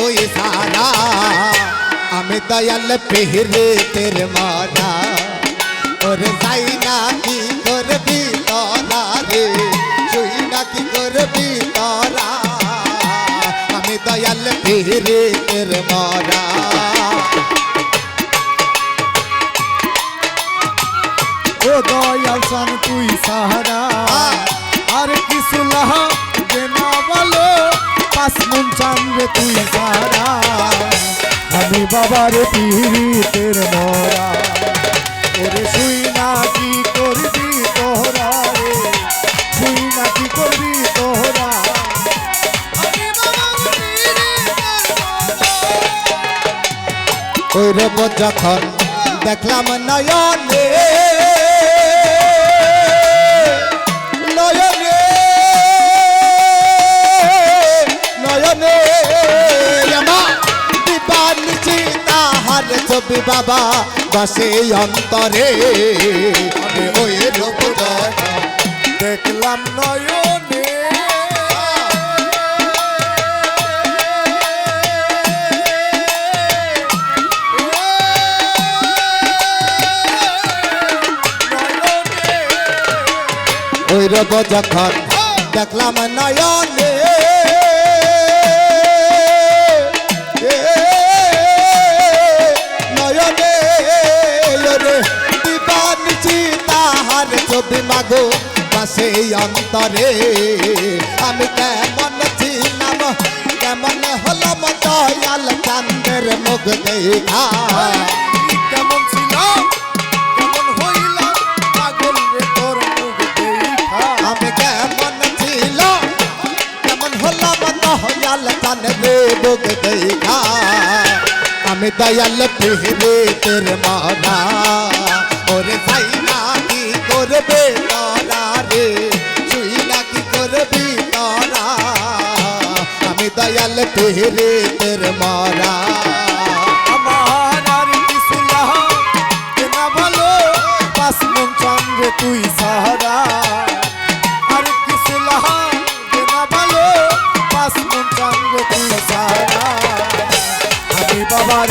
রে তুই সারা আমি দয়াল পেহরে তের মারা ওরে যাই না কি করবি তোরা রে তুই না কি করবি তোরা আমি দয়াল পেহরে তের মারা ও দয়াল সান তুই সাহারা আর কিছু লাগে না ভালো পাঁচ মন চানবে তুই সারা আমি বাবার পীড়িতের মরা। ওরে শুই না কি করবি তোহরা রে? শুই না কি করবি মরা। ওই রব যখন দেখলাম নয়নে নয়নে নয়নে। ছবি বাবা বসে অন্তরে। ওই রূপ দেখলাম নয়নে। ওই রব যখন দেখলাম নয়নে। পাশে অন্তরে। আমি কেমন ছিলাম, কেমন হলাম দয়াল চান্দের মুখ দেখা। কেমন ছিলাম, কেমন হইলাম, পাগল রে তোর মুখ দেখা। আমি কেমন ছিল কেমন হলাম দয়াল চান্দের মুখ দেখা। আমি দয়াল পিহরে তের মারা ওরে সাই না কি করবে? আমি দয়াল পিহরে তের মারা আমার আর কিছু লাগে না ভালো পাঁচ মন চানবে তুই সাহারা আর কিছু লাগে না ভালো পাঁচ মন চানবে তুই সাহারা আমি বাবার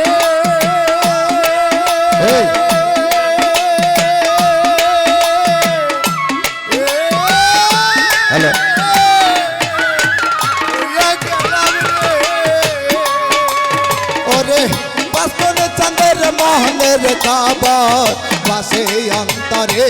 এই। হ্যালো হইয়া গেলাম রে ওরে পাঁচপন চাঁদের মোহনের খবর বাসে অন্তরে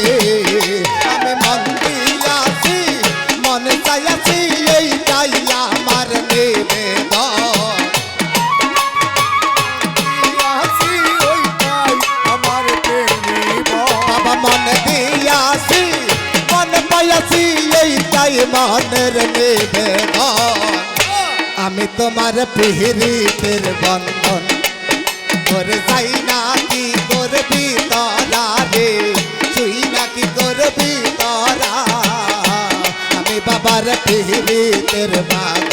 আমি তোমার পিহরিতের বন্ধন। করে যাই না কি করবি তরা রে তুই না কি করবি তরা? আমি বাবার পিহরিতের বাগ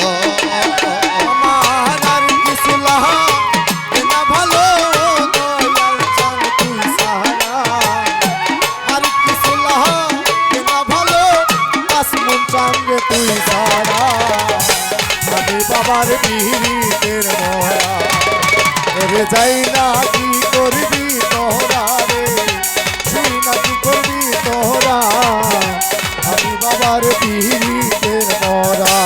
সারা। আমি বাবার পিহিতের মরা রে যাই না কি করবি তোরা রে। তুই না কি করবি তোরা আমি বাবার পিহিতের মরা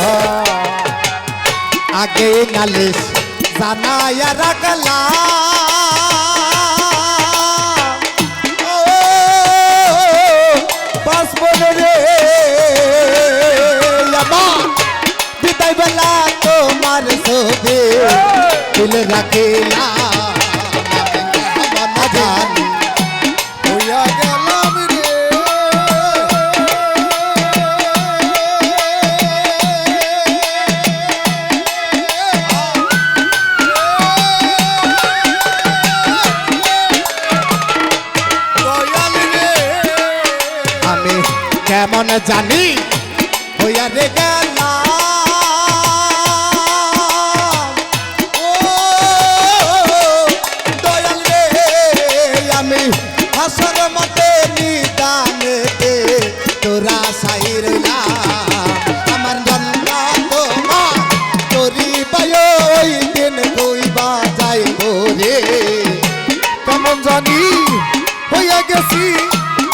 আগে নালিশ জানায়া রাখলা। সোবে দিল রাখিলা মন কেমন জানি হইয়া রে গেলাম।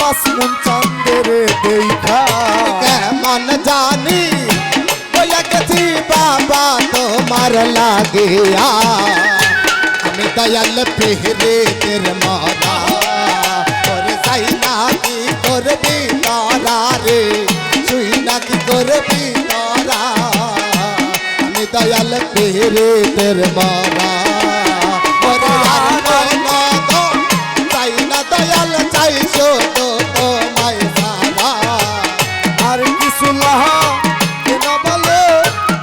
মন চান্দের দেখা। কেমন জানি বইয়া গেছি বাবা তোমার লাগিয়া। আমি দয়াল পেহরে তের মারা ওরে যাই না কি করবি? পেহরে তের মারা ওরে আর মনা গো চাই না দয়াল চাইছো তো তোমায় সারা আর কিছু লাহা কেনা বলে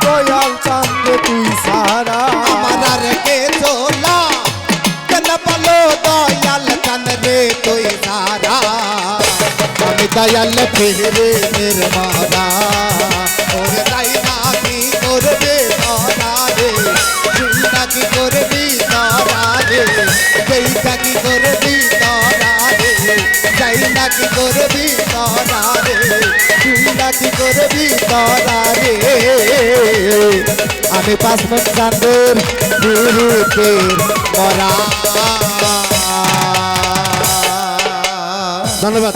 দয়াল চান্দ তুই সারা আমার আর কে চোলা কেন বলো দয়াল কান রে তুই সারা আমি দয়াল ফিরে মের কি করবি তারা রে? তুই কি করবি তারা রে? গুরুতে ধন্যবাদ।